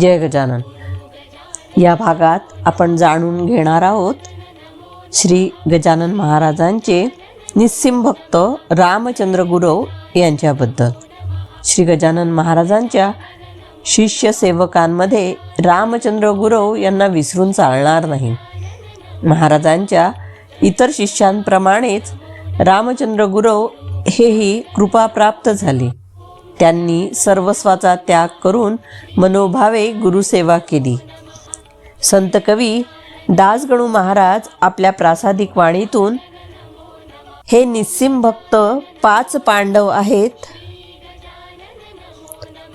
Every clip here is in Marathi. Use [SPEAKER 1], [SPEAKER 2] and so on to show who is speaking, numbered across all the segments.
[SPEAKER 1] जय गजानन. या भागात आपण जाणून घेणार आहोत श्री गजानन महाराजांचे निस्सिम भक्त रामचंद्र गुरव यांच्याबद्दल. श्री गजानन महाराजांच्या शिष्य सेवकांमध्ये रामचंद्र गुरव यांना विसरून चालणार नाही. महाराजांच्या इतर शिष्यांप्रमाणेच रामचंद्र गुरव हेही कृपाप्राप्त झाले. त्यांनी सर्वस्वाचा त्याग करून मनोभावे गुरुसेवा केली. संत कवी दासगणू महाराज आपल्या प्रासादिक वाणीतून हे निस्सिम भक्त पाच पांडव आहेत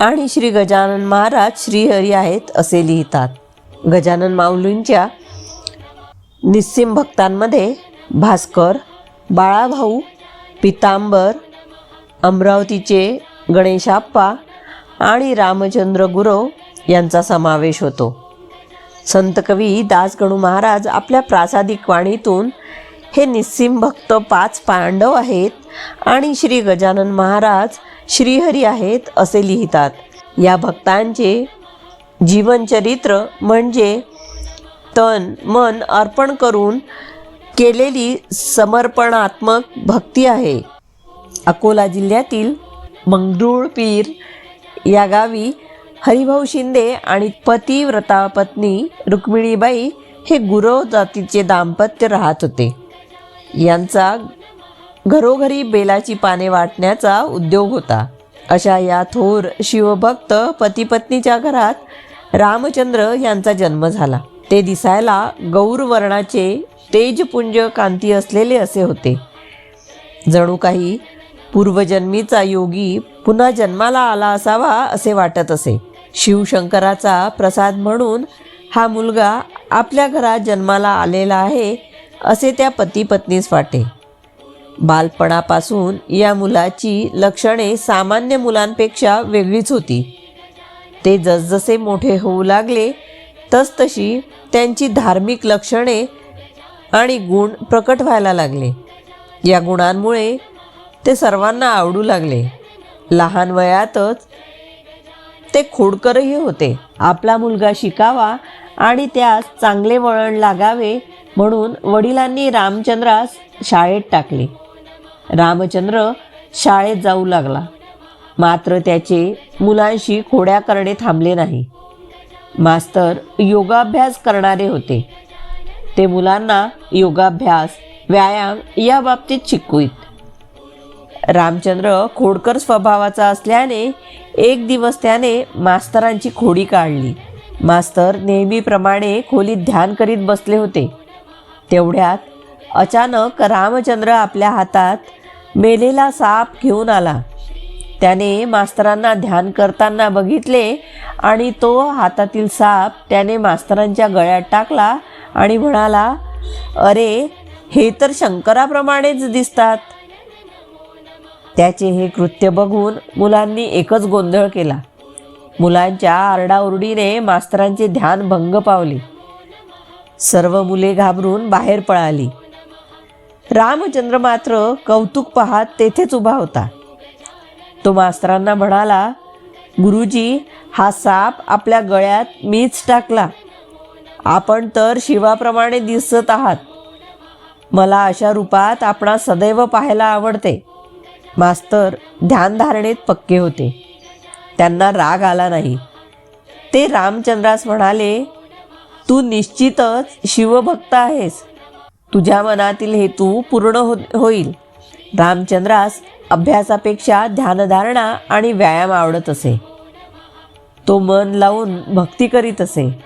[SPEAKER 1] आणि श्री गजानन महाराज श्रीहरी आहेत असे लिहितात. गजानन माऊलींच्या निस्सिम भक्तांमध्ये भास्कर बाळाभाऊ पितांबर अमरावतीचे गणेशाप्पा आणि रामचंद्र गुरव यांचा समावेश होतो. संत कवी दासगणू महाराज आपल्या प्रासादिक वाणीतून हे निस्सिम भक्त पाच पांडव आहेत आणि श्री गजानन महाराज श्रीहरी आहेत असे लिहितात. या भक्तांचे जीवनचरित्र म्हणजे तन मन अर्पण करून केलेली समर्पणात्मक भक्ती आहे. अकोला जिल्ह्यातील मंगरुळपीर या गावी हरिभाऊ शिंदे आणि पतिव्रता पत्नी रुक्मिणीबाई हे गुरव जातीचे दाम्पत्य राहत होते. यांचा घरोघरी बेलाची पाने वाटण्याचा उद्योग होता. अशा या थोर शिवभक्त पतिपत्नीच्या घरात रामचंद्र यांचा जन्म झाला. ते दिसायला गौरवर्णाचे तेजपुंज कांती असलेले असे होते. जणू काही पूर्वजन्मीचा योगी पुन्हा जन्माला आला असावा असे वाटत असे. शिवशंकराचा प्रसाद म्हणून हा मुलगा आपल्या घरात जन्माला आलेला आहे असे त्या पती पत्नीस वाटे. बालपणापासून या मुलाची लक्षणे सामान्य मुलांपेक्षा वेगळीच होती. ते जसजसे मोठे होऊ लागले तसतशी त्यांची धार्मिक लक्षणे आणि गुण प्रकट व्हायला लागले. या गुणांमुळे ते सर्वांना आवडू लागले. लहान वयातच ते खोडकरही होते. आपला मुलगा शिकावा आणि त्यास चांगले वळण लागावे म्हणून वडिलांनी रामचंद्रास शाळेत टाकले. रामचंद्र शाळेत जाऊ लागला. मात्र त्याचे मुलांशी खोड्या करणे थांबले नाही. मास्तर योगाभ्यास करणारे होते. ते मुलांना योगाभ्यास व्यायाम या बाबतीत शिकवीत. रामचंद्र खोडकर स्वभावाचा असल्याने एक दिवस त्याने मास्तरांची खोडी काढली. मास्तर नेहमीप्रमाणे खोलीत ध्यान करीत बसले होते. तेवढ्यात अचानक रामचंद्र आपल्या हातात मेलेला साप घेऊन आला. त्याने मास्तरांना ध्यान करताना बघितले आणि तो हातातील साप त्याने मास्तरांच्या गळ्यात टाकला आणि म्हणाला अरे हे तर शंकराप्रमाणेच दिसतात. त्याचे हे कृत्य बघून मुलांनी एकच गोंधळ केला. मुलांच्या आरडाओरडीने मास्तरांचे ध्यान भंग पावले. सर्व मुले घाबरून बाहेर पळाली. रामचंद्र मात्र कौतुक पाहत तेथेच उभा होता. तो मास्तरांना म्हणाला गुरुजी हा साप आपल्या गळ्यात मीच टाकला. आपण तर शिवाप्रमाणे दिसत आहात. मला अशा रूपात आपणा सदैव पाहायला आवडते. मास्तर ध्यानधारणेत पक्के होते. त्यांना राग आला नाही. ते रामचंद्रास म्हणाले तू निश्चितच शिवभक्त आहेस. तुझ्या मनातील हेतू पूर्ण हो होईल रामचंद्रास अभ्यासापेक्षा ध्यानधारणा आणि व्यायाम आवडत असे. तो मन लावून भक्ती करीत असे.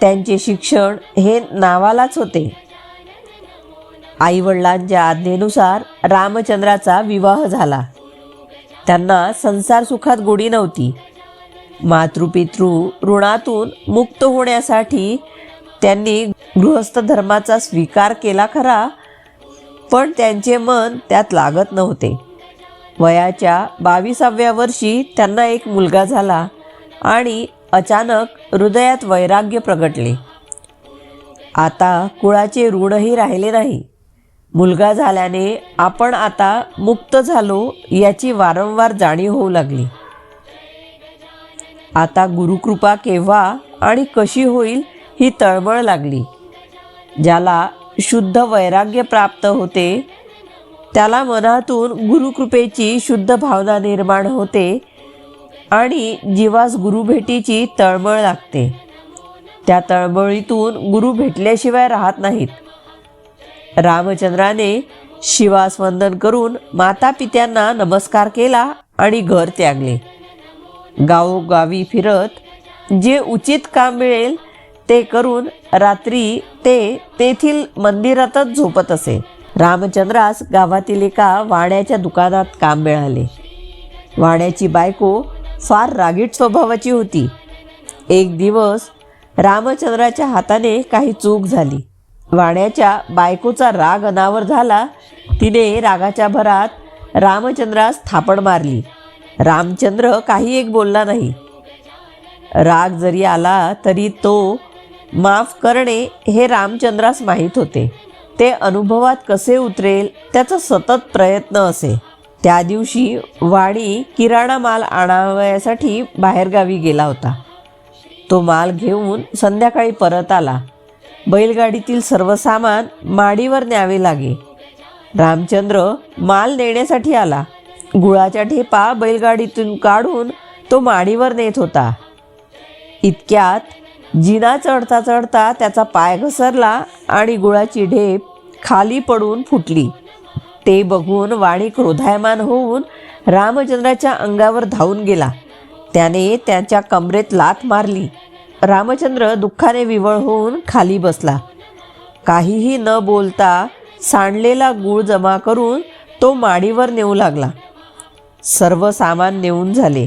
[SPEAKER 1] त्यांचे शिक्षण हे नावालाच होते. आईवडिलांच्या आज्ञेनुसार रामचंद्राचा विवाह झाला. त्यांना संसार सुखात गोडी नव्हती. मातृपितृ ऋणातून मुक्त होण्यासाठी त्यांनी गृहस्थ धर्माचा स्वीकार केला खरा पण त्यांचे मन त्यात लागत नव्हते. वयाच्या बावीसाव्या वर्षी त्यांना एक मुलगा झाला आणि अचानक हृदयात वैराग्य प्रगटले. आता कुळाचे ऋणही राहिले नाही. मुलगा झाल्याने आपण आता मुक्त झालो याची वारंवार जाणीव होऊ लागली. आता गुरुकृपा केव्हा आणि कशी होईल ही तळमळ लागली. ज्याला शुद्ध वैराग्य प्राप्त होते त्याला मनातून गुरुकृपेची शुद्ध भावना निर्माण होते आणि जीवास गुरुभेटीची तळमळ लागते. त्या तळमळीतून गुरु भेटल्याशिवाय राहत नाहीत. रामचंद्राने शिवास वंदन करून माता पित्यांना नमस्कार केला आणि घर त्यागले. गावोगावी फिरत जे उचित काम मिळेल ते करून रात्री ते तेथील मंदिरातच झोपत असे. रामचंद्रास गावातील एका वाण्याच्या दुकानात काम मिळाले. वाण्याची बायको फार रागीट स्वभावाची होती. एक दिवस रामचंद्राच्या हाताने काही चूक झाली. वाण्याच्या बायकोचा राग अनावर झाला तिने रागाच्या भरात रामचंद्रास थापड मारली. रामचंद्र काही एक बोलला नाही. राग जरी आला तरी तो माफ करणे हे रामचंद्रास माहीत होते. ते अनुभवात कसे उतरेल त्याचा सतत प्रयत्न असे. त्या दिवशी वाणी किराणा माल आणावयासाठी बाहेरगावी गेला होता. तो माल घेऊन संध्याकाळी परत आला. बैलगाडीतील सर्व सामान माडीवर न्यावे लागे. रामचंद्र माल नेण्यासाठी आला. गुळाच्या ठेपा बैलगाडीतून काढून तो माडीवर नेत होता. इतक्यात जिना चढता चढता त्याचा पाय घसरला आणि गुळाची ढेप खाली पडून फुटली. ते बघून वाणी क्रोधायमान होऊन रामचंद्राच्या अंगावर धावून गेला. त्याने त्याच्या कमरेत लाथ मारली. रामचंद्र दुःखाने विवळ होऊन खाली बसला. काहीही न बोलता सांडलेला गूळ जमा करून तो माडीवर नेऊ लागला. सर्व सामान नेऊन झाले.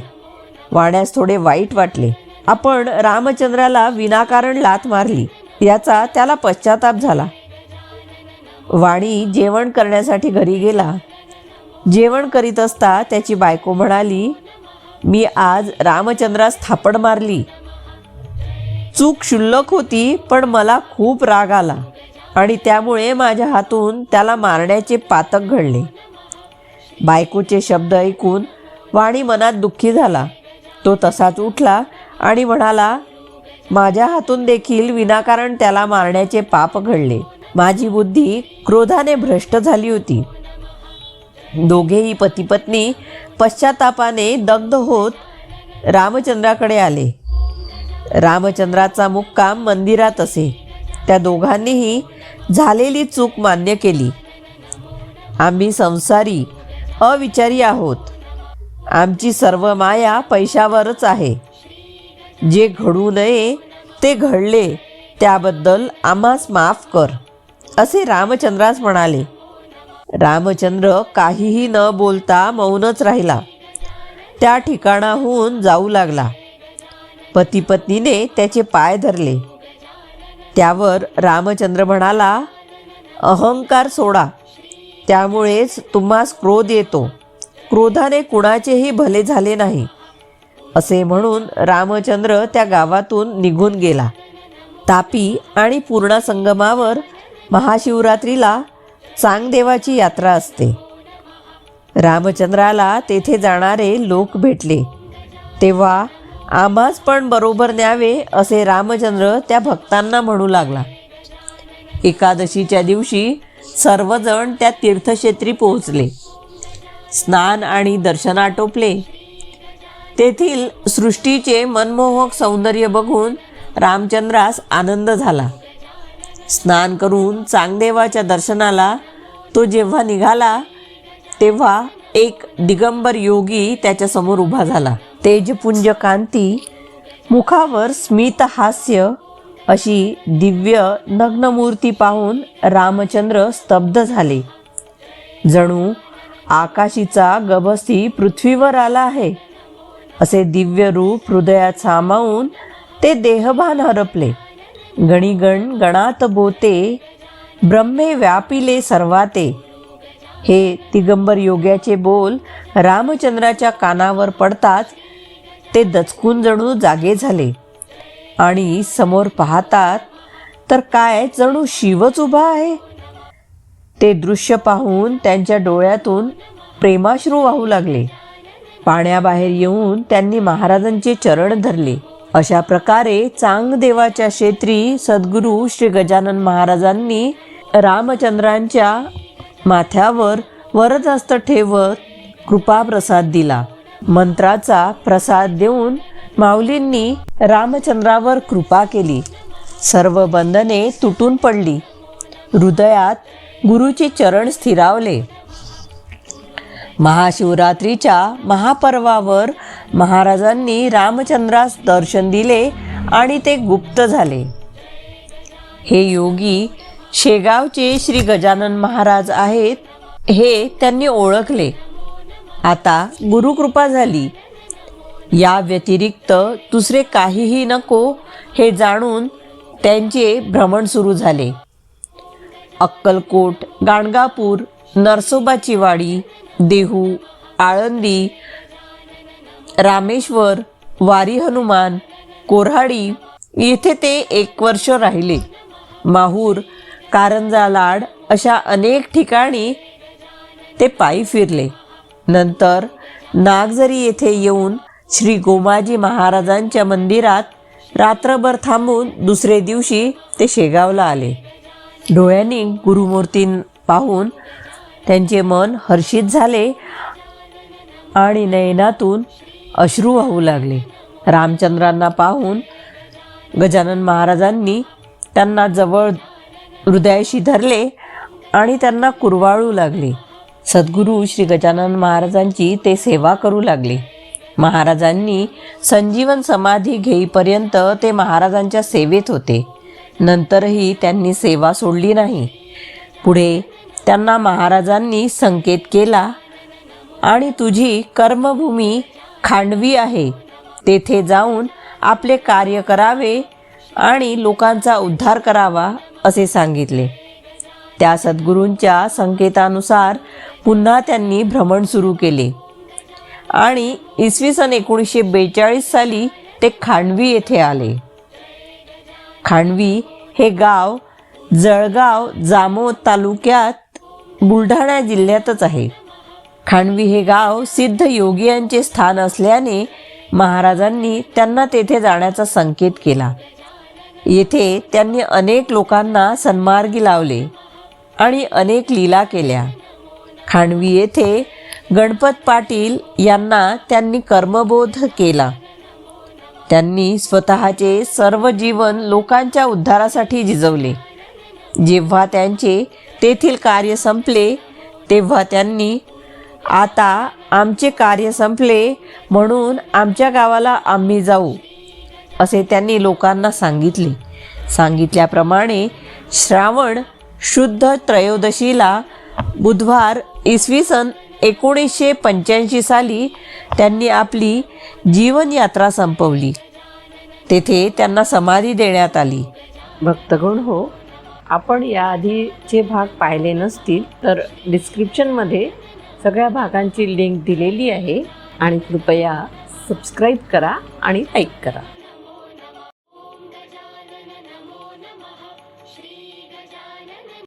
[SPEAKER 1] वाण्यास थोडे वाईट वाटले. आपण रामचंद्राला विनाकारण लात मारली. याचा त्याला पश्चाताप झाला. वाणी जेवण करण्यासाठी घरी गेला. जेवण करीत असता त्याची बायको म्हणाली मी आज रामचंद्रास थापड मारली. चूक क्षुल्लक होती पण मला खूप राग आला. आणि त्यामुळे माझ्या हातून त्याला मारण्याचे पातक घडले. बायकोचे शब्द ऐकून वाणी मनात दुःखी झाला. तो तसाच उठला आणि म्हणाला माझ्या हातून देखील विनाकारण त्याला मारण्याचे पाप घडले. माझी बुद्धी क्रोधाने भ्रष्ट झाली होती. दोघेही पतीपत्नी पश्चातापाने दग्ध होत रामचंद्राकडे आले. रामचंद्राचा मुक्काम मंदिरात असे. त्या दोघांनीही झालेली चूक मान्य केली. आम्ही संसारी अविचारी आहोत. आमची सर्व माया पैशावरच आहे. जे घडू नये ते घडले त्याबद्दल आम्हास माफ कर असे रामचंद्रास म्हणाले. रामचंद्र काहीही न बोलता मौनच राहिला. त्या ठिकाणाहून जाऊ लागला. पतीपत्नीने त्याचे पाय धरले. त्यावर रामचंद्र म्हणाला अहंकार सोडा. त्यामुळेच तुम्हास क्रोध येतो. क्रोधाने कुणाचेही भले झाले नाही. असे म्हणून रामचंद्र त्या गावातून निघून गेला. तापी आणि पूर्णा संगमावर महाशिवरात्रीला चांगदेवाची यात्रा असते. रामचंद्राला तेथे जाणारे लोक भेटले. तेव्हा आम्हाच पण बरोबर न्यावे असे रामचंद्र त्या भक्तांना म्हणू लागला. एकादशीच्या दिवशी सर्वजण त्या तीर्थक्षेत्री पोहोचले. स्नान आणि दर्शन आटोपले. तेथील सृष्टीचे मनमोहक सौंदर्य बघून रामचंद्रास आनंद झाला. स्नान करून चांगदेवाच्या दर्शनाला तो जेव्हा निघाला तेव्हा एक दिगंबर योगी त्याच्यासमोर उभा झाला. तेजपुंज कांती मुखावर स्मित हास्य अशी दिव्य नग्नमूर्ती पाहून रामचंद्र स्तब्ध झाले. जणू आकाशीचा गभस्ती पृथ्वीवर आला आहे. असे दिव्य रूप हृदयात सामावून ते देहभान हरपले. गणिगण गणात बोते ब्रह्मे व्यापिले सर्वाते. हे दिगंबर योग्याचे बोल रामचंद्राच्या कानावर पडताच ते दचकून जणू जागे झाले. आणि समोर पाहतात तर काय जणू शिवच उभा आहे? ते दृश्य पाहून त्यांच्या डोळ्यातून प्रेमाश्रू वाहू लागले. पाण्याबाहेर येऊन त्यांनी महाराजांचे चरण धरले. अशा प्रकारे चांगदेवाच्या क्षेत्री सद्गुरू श्री गजानन महाराजांनी रामचंद्रांच्या माथ्यावर वरदहस्त ठेवत कृपाप्रसाद दिला. मंत्राचा प्रसाद देऊन माऊलींनी रामचंद्रावर कृपा केली. सर्व बंधने तुटून पडली. हृदयात गुरुचे चरण स्थिरावले. महाशिवरात्रीच्या महापर्वावर महाराजांनी रामचंद्रास दर्शन दिले आणि ते गुप्त झाले. हे योगी शेगावचे श्री गजानन महाराज आहेत हे त्यांनी ओळखले. आता गुरुकृपा झाली. या व्यतिरिक्त दुसरे काहीही नको हे जाणून त्यांचे भ्रमण सुरू झाले. अक्कलकोट गाणगापूर नरसोबाची वाडी देहू आळंदी रामेश्वर वारी हनुमान कोऱ्हाडी येथे ते एक वर्ष राहिले. माहूर कारंजा लाड अशा अनेक ठिकाणी ते पायी फिरले. नंतर नागझरी येथे येऊन श्री गोमाजी महाराजांच्या मंदिरात रात्रभर थांबून दुसरे दिवशी ते शेगावला आले. डोळ्यांनी गुरुमूर्ती पाहून त्यांचे मन हर्षित झाले आणि नयनातून अश्रू वाहू लागले. रामचंद्रांना पाहून गजानन महाराजांनी त्यांना जवळ हृदयाशी धरले आणि त्यांना कुरवाळू लागले. सद्गुरू श्री गजानन महाराजांची ते सेवा करू लागले. महाराजांनी संजीवन समाधी घेईपर्यंत ते महाराजांच्या सेवेत होते. नंतरही त्यांनी सेवा सोडली नाही. पुढे त्यांना महाराजांनी संकेत केला आणि तुझी कर्मभूमी खांडवी आहे. तेथे जाऊन आपले कार्य करावे आणि लोकांचा उद्धार करावा असे सांगितले. त्या सद्गुरूंच्या संकेतानुसार पुन्हा त्यांनी भ्रमण सुरू केले. आणि इसवी सन एकोणीसशे बेचाळीस साली ते खांडवी येथे आले. खांडवी हे गाव जळगाव जामोद तालुक्यात बुलढाणा जिल्ह्यातच आहे. खांडवी हे गाव सिद्ध योगियांचे स्थान असल्याने महाराजांनी त्यांना तेथे जाण्याचा संकेत केला. येथे त्यांनी अनेक लोकांना सन्मार्गी लावले आणि अनेक लीला केल्या. खांडवी येथे गणपत पाटील यांना त्यांनी कर्मबोध केला. त्यांनी स्वतःचे सर्व जीवन लोकांच्या उद्धारासाठी झिजवले जेव्हा त्यांचे तेथील कार्य संपले तेव्हा त्यांनी आता आमचे कार्य संपले म्हणून आमच्या गावाला आम्ही जाऊ असे त्यांनी लोकांना सांगितले. सांगितल्याप्रमाणे श्रावण शुद्ध त्रयोदशीला बुधवार इसवी सन एकोणीसशे पंच्याऐंशी साली त्यांनी आपली जीवनयात्रा संपवली. तेथे त्यांना समाधी देण्यात आली. भक्तगण हो आपण याआधीचे भाग पाहिले नसतील तर डिस्क्रिप्शनमध्ये सगळ्या भागांची लिंक दिलेली आहे आणि कृपया सबस्क्राईब करा आणि लाईक करा.